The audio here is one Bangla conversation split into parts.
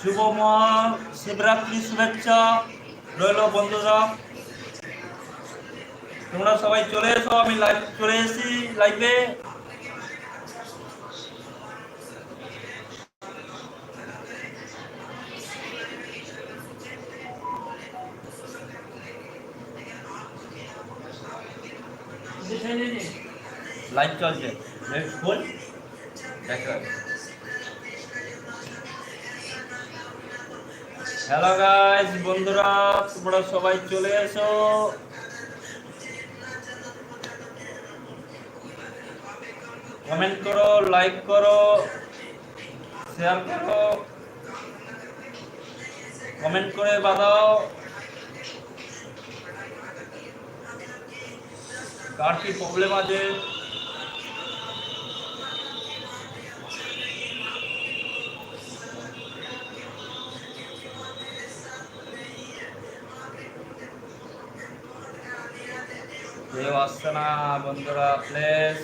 শুভ মহা শিবরাত্রি শুভেচ্ছা। রইল বন্ধুরা। তোমরা সবাই চলে এসো আমি লাইভ চলে এসেছি লাইভে লাইভ চলছে। ফুল দেখো হ্যালো গাইস বন্ধুরা, তোমরা সবাই চলে এসো। কমেন্ট করো লাইক করো শেয়ার করো। কমেন্ট করে বাদাও কার কি প্রবলেম আছে? আসছে না বন্ধুরা প্লিজ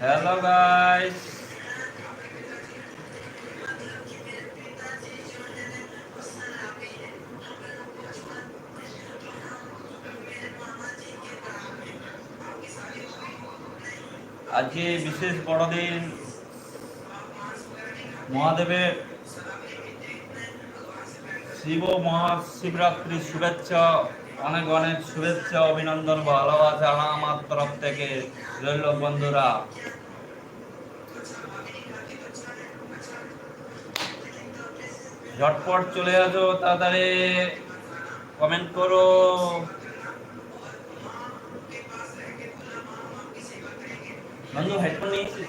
হ্যালো গাইস আজকে বিশেষ বড়দিন। মহাদেবের শিব মহাশিবরাত্রি শুভেচ্ছা, অনেক অনেক শুভেচ্ছা, অভিনন্দন, ভালোবাসা আমার তরফ থেকে। রইল বন্ধুরা। ঝটপট চলে আসো, তাড়াতাড়ি। কমেন্ট করো। um new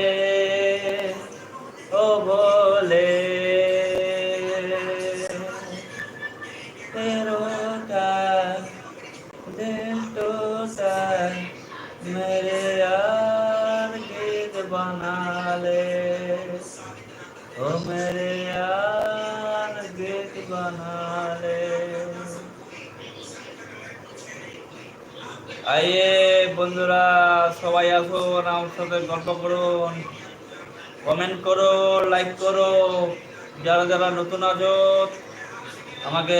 বন্ধুরা, সবাই আসুন আমার সাথে গল্প করুন কমেন্ট করো লাইক করো। যারা যারা নতুন আছো, আমাকে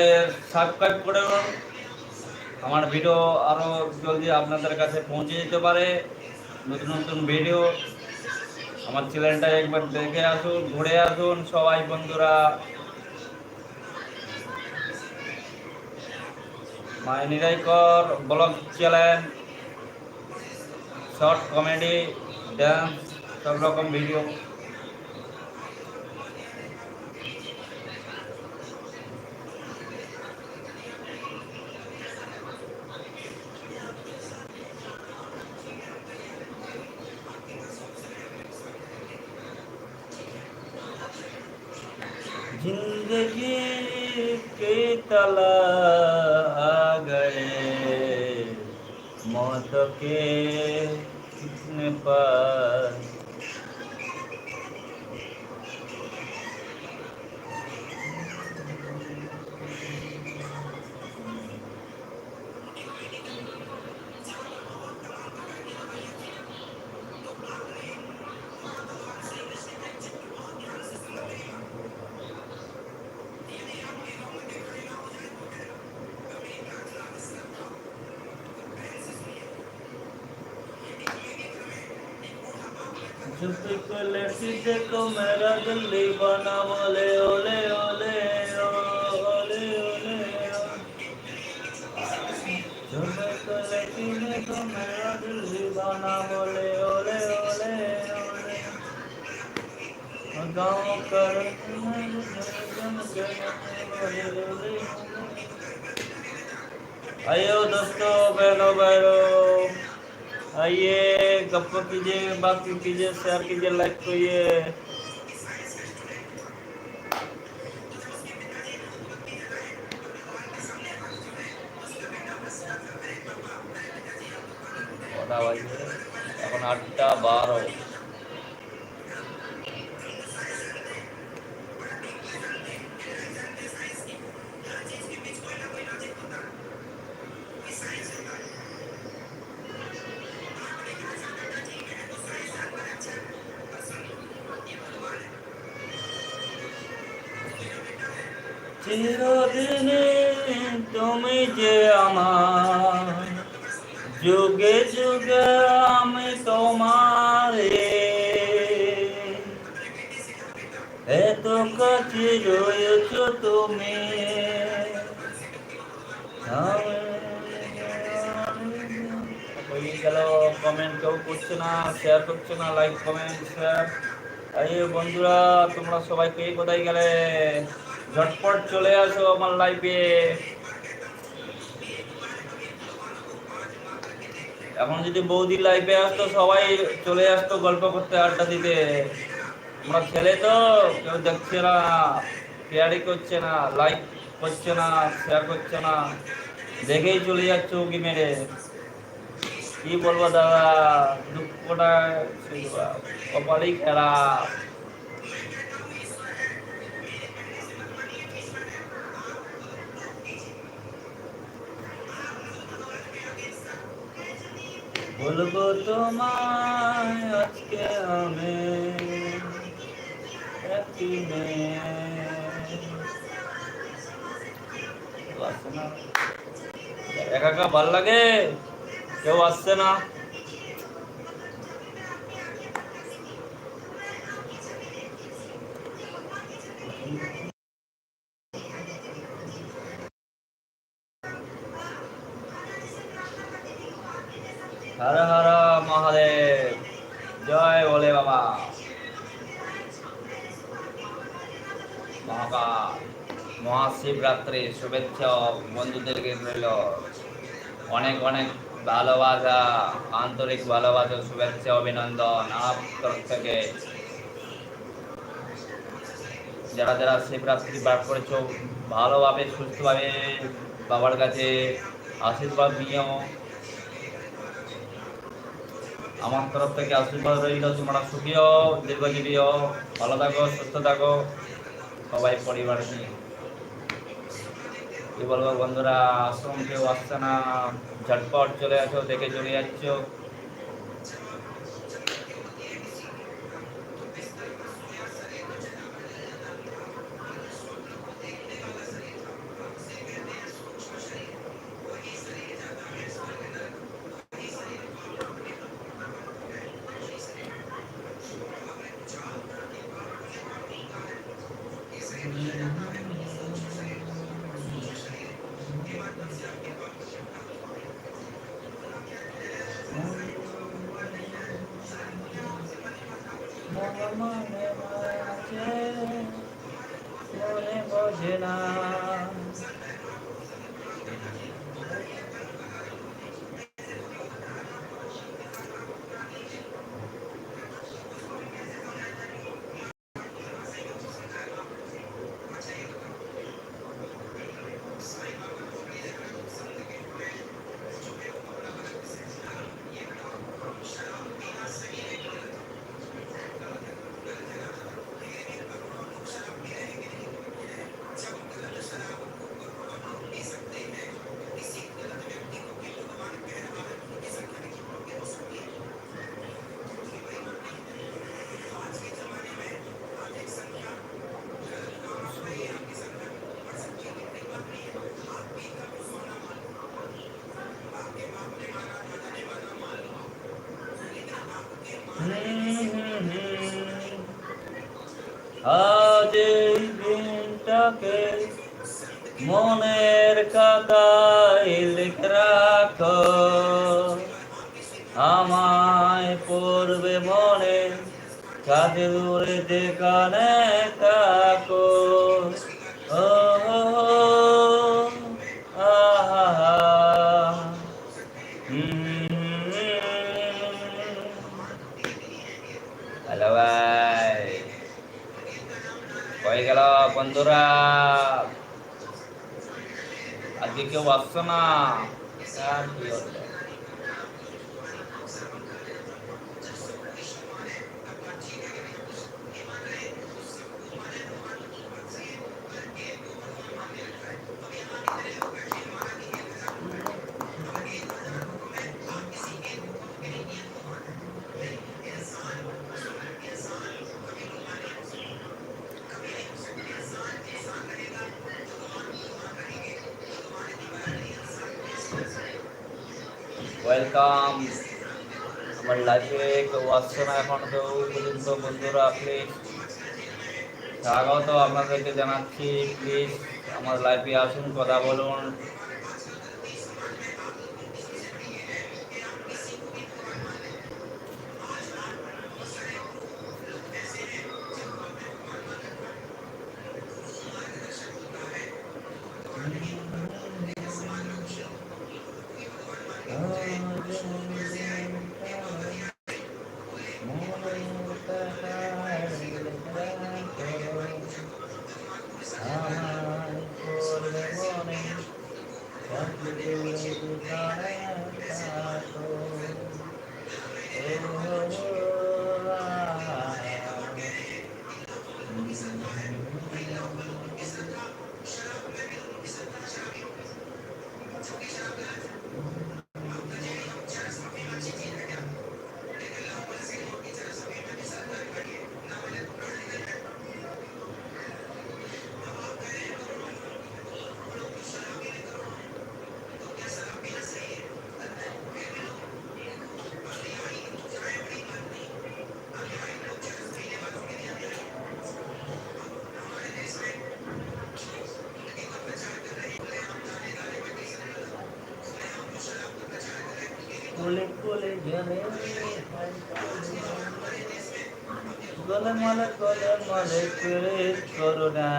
সাবস্ক্রাইব করুন আমার ভিডিও আরও জলদি আপনাদের কাছে পৌঁছে যেতে পারে। নতুন নতুন ভিডিও আমার চ্যানেলটা একবার দেখে আসুন, ঘুরে আসুন, সবাই বন্ধুরা। My নিরাইকর blog channel short comedy dance সব রকম ভিডিও जिंदगी के तला आ गए मौत के পার को लड़की देखो मेरा दिल बना बोले ओले ओले ओले ओले। को लड़की देखो मेरा दिल दीवाना बोले ओले ओले ओले। गाँव कर आइयो दोस्तों बहनों बहनों आइए गप कीजिए बात कीजिए शेयर कीजिए लाइक तो करिए কটা চিরদিনে তুমি যে আমার, যুগে যুগে আমি তোমারে। এত কাছে রয়েছ তুমি। হয়ে গেল কমেন্ট কেউ করছে না শেয়ার করছে না লাইক কমেন্ট শেয়ার এই বন্ধুরা, তোমরা সবাই কে কোথায় গেলে? ঝটপট চলে আসো আমার লাইফে এখন যদি বৌদি লাইফে আসতো, সবাই চলে আসতো গল্প করতে, আড্ডা দিতে। আমরা ছেলে তো, কেউ দেখছে না কেয়ারি করছে না লাইক করছে না শেয়ার করছে না। দেখেই চলে যাচ্ছে উকি মেরে। কি বলব দাদা, দুঃখটা কপালই খারাপ বলব তোমায় আজকে আমি একই একা একা ভালো লাগে? কেউ আসছে না? মহাকাল, মহাশিবরাত্রি, শুভেচ্ছা বন্ধুদেরকে রইল। অনেক অনেক ভালোবাসা, আন্তরিক ভালোবাসা, শুভেচ্ছা, অভিনন্দন আমার তরফ থেকে। যারা যারা শিবরাত্রি বার করেছ, ভালোভাবে, সুস্থভাবে বাবার কাছে আশীর্বাদ নিয়েও আমার তরফ থেকে আশীর্বাদ রইল। তোমরা সুখী হও, দীর্ঘজীবী হও, ভালো থাকো, সুস্থ থাকো। সবাই পরিবার নিয়ে। কি বলব বন্ধুরা, আশ্রম কেউ আসছে না, ঝটপট চলে আসো, দেখে চলে যাচ্ছ। কাজে দূরে যেখানে থাকো। ও আহা হ্যালো ভাই। হয়ে গেল বন্ধুরা? আজকে কেউ আসছো না? ওয়েলকাম আমার লাইফে কেউ আসছে না এখন, কেউ পর্যন্ত বন্ধুরা আপনি স্বাগত আপনাদেরকে জানাচ্ছি প্লিজ আমার লাইফে আসুন, কথা বলুন। গলে মলে গলে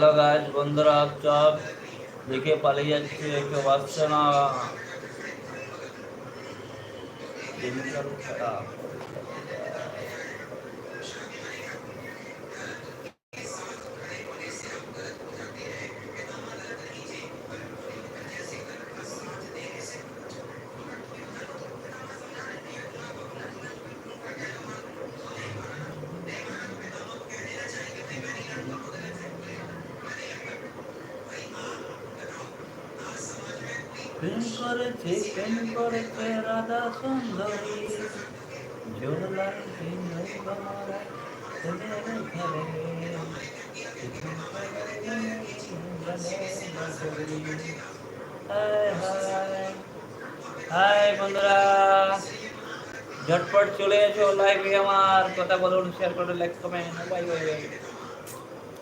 হ্যালো গাছ বন্ধুরা সব দেখে পালিয়ে যাচ্ছে কেউ আসছে না। প্রেম করেছে প্রেম করেছে রাধা সুন্দরী। হাই বন্ধুরা, ঝটপট চলে এসো লাইভে আমার কথা বলুন শেয়ার করে লাইক কমেন্ট বাই বাই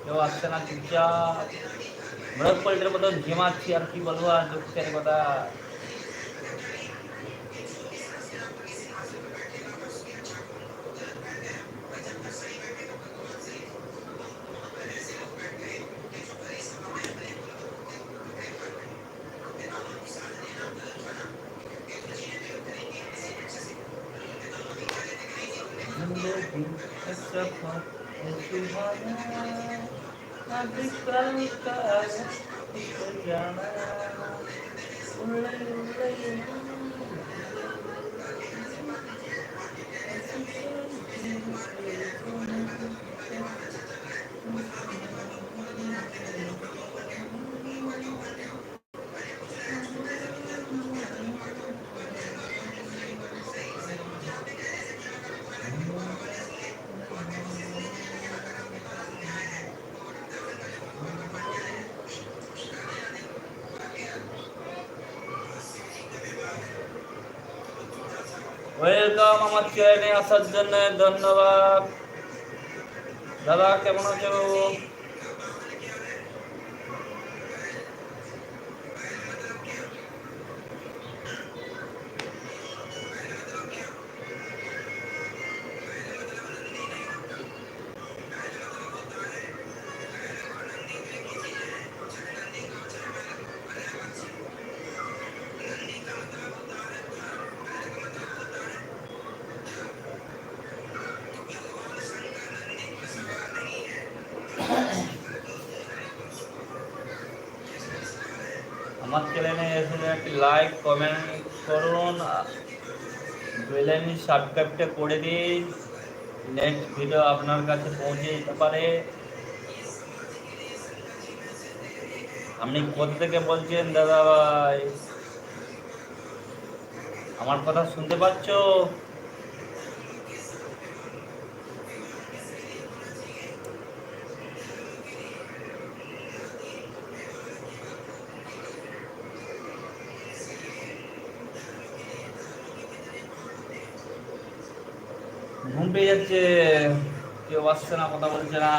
কেউ আসছে না, চুপচাপ। බ්‍රොස්පල්ටරපොත ගෙමත් අරකි බලවා දුක් කරකොට Thank you. ذكرك يسقط جمالا உள்ளே உள்ளே ওয়েলকাম আমার চ্যানেলে আসার জন্য ধন্যবাদ। দাদা কেমন আছো? কমেন্ট করুন। বেলেন সাবস্ক্রাইবটা করে দিন নেক্সট ভিডিও আপনার কাছে পৌঁছে যেতে পারে। আপনি কোথা থেকে বলছেন দাদা ভাই আমার কথা শুনতে পাচ্ছ? পেয়ে যাচ্ছে কেউ আসছে না কথা বলছে না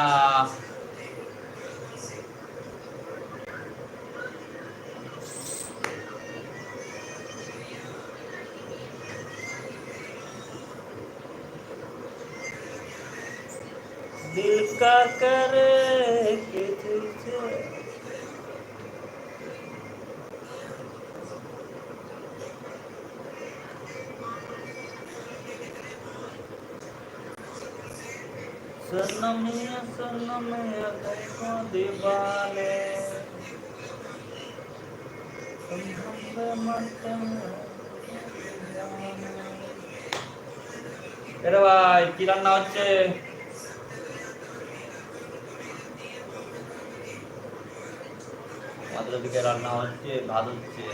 दिल का करे सनमिया सनमिया तुमको दीवाने तुम हम पे मरते हैं এরে ভাই কি রান্না হচ্ছে আমাদের ওদিকে রান্না হচ্ছে ভাত হচ্ছে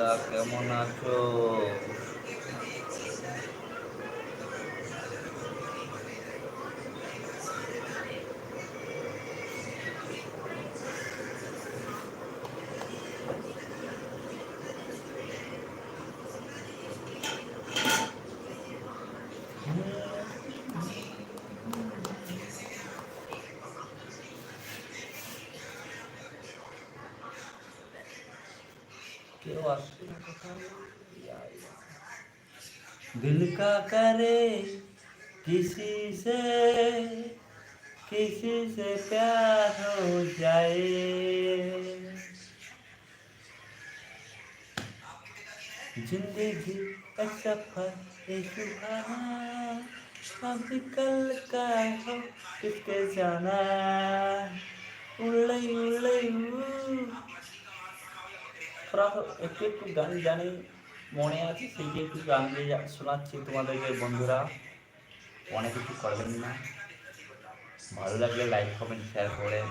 গোকুলদা কেমন আছো? दिल का करे किसी से किसी से प्यार हो जाए। ज़िंदगी का सफ़र एक अब कल का हो किसके जाना। उल्लई उल्लई थोड़ा सा एक गाने जाने মনে আছে সেইটা একটু গান দিয়ে যা- শোনাচ্ছি তোমাদেরকে বন্ধুরা অনেক কিছু করবেন না ভালো লাগলে লাইক কমেন্ট শেয়ার করেন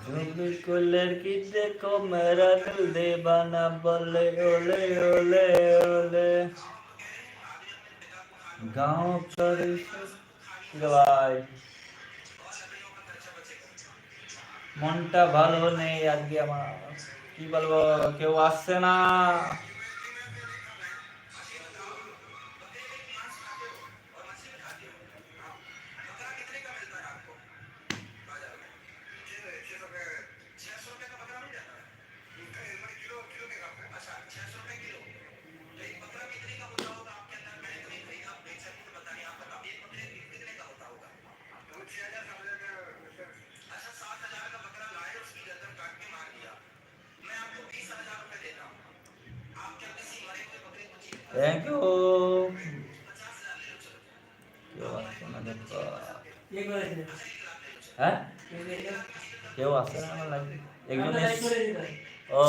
जुबी को लड़की देखो मेरा दिल दीवाना बोले ओले ओले ओले गाँव पर ভাই মনটা ভালো নেই আজকে আমার কি বলবো কেউ আসছে না থ্যাংক ইউ কেউ আসছে না দেখো কে করেছে হ্যাঁ কে করেছে কেউ আসছে না আমার লাগে একজন আমরা লাইক এসছে। করে দিলাম ও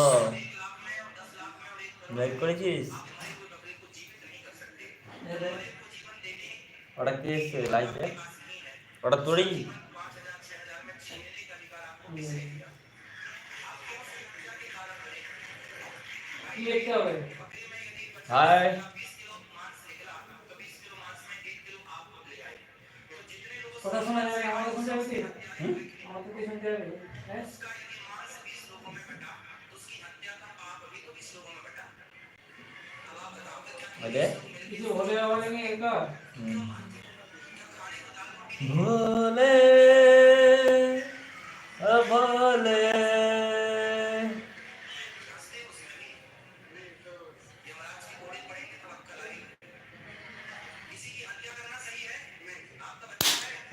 লাইক করেছিস ওটা কে এসছে লাইভে ওটা তোরই কি লিখতে হবে হাই কথা শোনা যাবে আমাকে শুনতে হবে কি হুম? আমাকে কি শুনতে হবে হ্যাঁ ওকে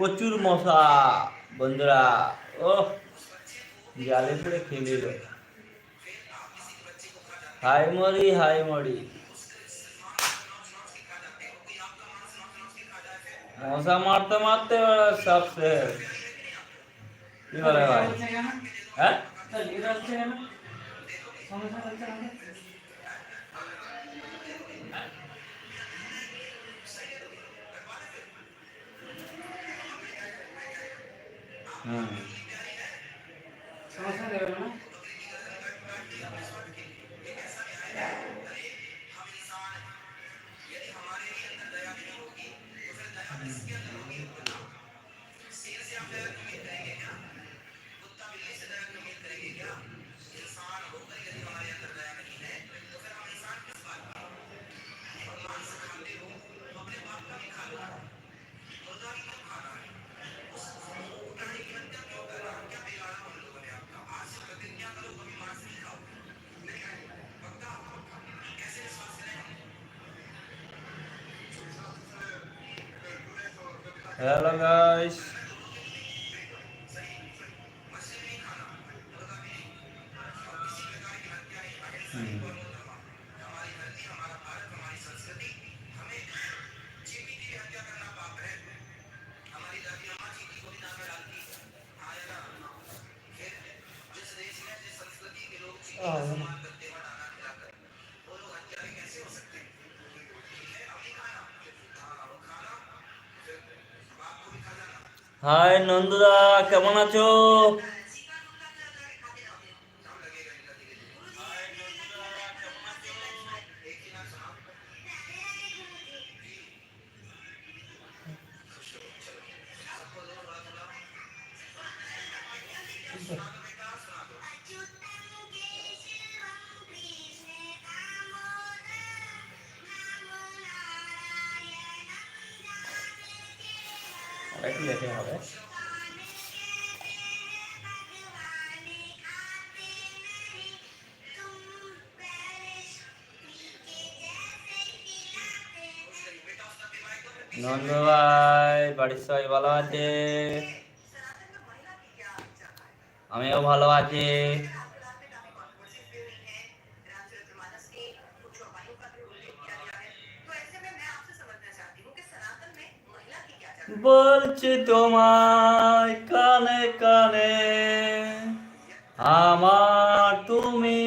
প্রচুর মশা, বন্ধুরা। ও জালে পড়ে খেলে দিল হাই মরি হাই মরি। মশা মারতে মারতে ওরা সব শেষ। কি বলে ভাই? হচ্ছে কেন? হ্যাঁ তা লিখে হচ্ছে হাই নন্দদা কেমন আছো? লেটে হবে। নন্দ ভাই বাড়ির সবাই ভালো আছে? আমিও ভালো আছি। বলছি তোমায় কানে কানে, আমার তুমি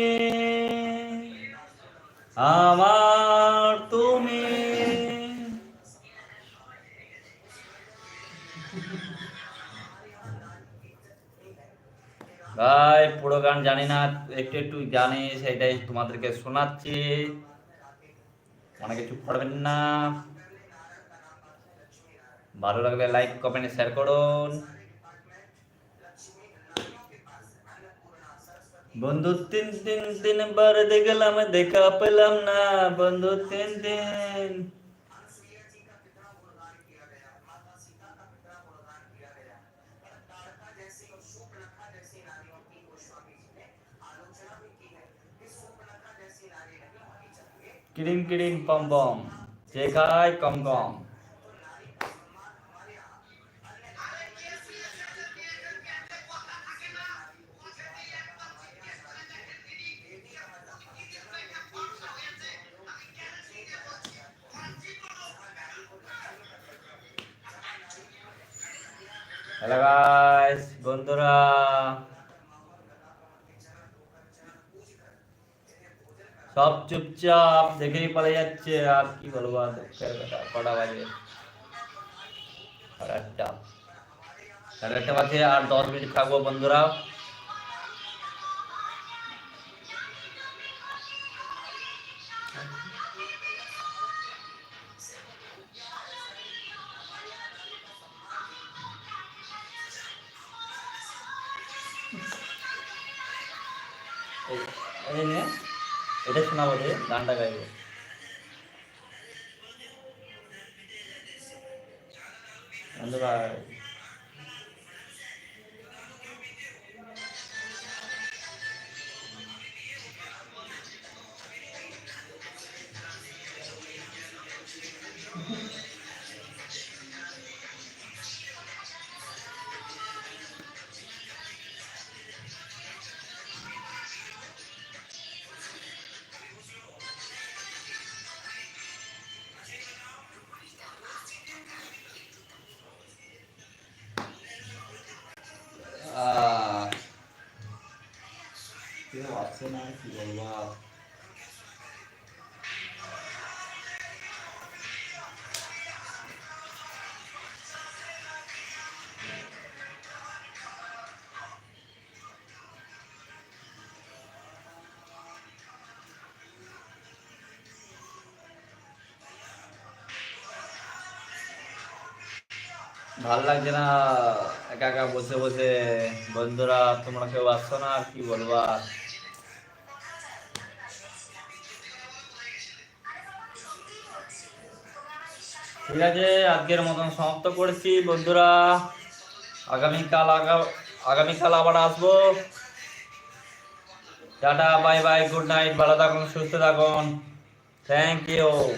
আমার তুমি। ভাই, পুরো গান জানি না, একটু একটু জানি সেটাই তোমাদেরকে শোনাচ্ছি। অনেকে চুপ করবেন না। ভালো লাগলে লাইক কমেন্ট শেয়ার করুন। বন্ধু, তিন তিন তিনবার দেখলাম, দেখা পেলাম না। বন্ধু, তিন দিন কিরিম কিরিম পম পম যে খায়, কম কম। হ্যালো গাইস বন্ধুরা সব চুপচাপ দেখেই পালিয়ে যাচ্ছে। আর কি বলব, আর দুঃখের কথা। কটা বাজে? সাড়ে আটটা। সাড়ে আটটা বাজে, আর দশ মিনিট থাকব বন্ধুরা। শোনাবো যে আসছে না কি ভালো লাগছে না একা একা বসে বসে? বন্ধুরা, তোমরা কেউ আসছো না? কি বলব? ঠিক আছে, আজকের মতন সমাপ্ত করেছি। বন্ধুরা, আগামীকাল আগা- আগামীকাল আবার আসব। Tata, bye bye, good night, ভালো থাকুন, সুস্থ থাকুন। Thank you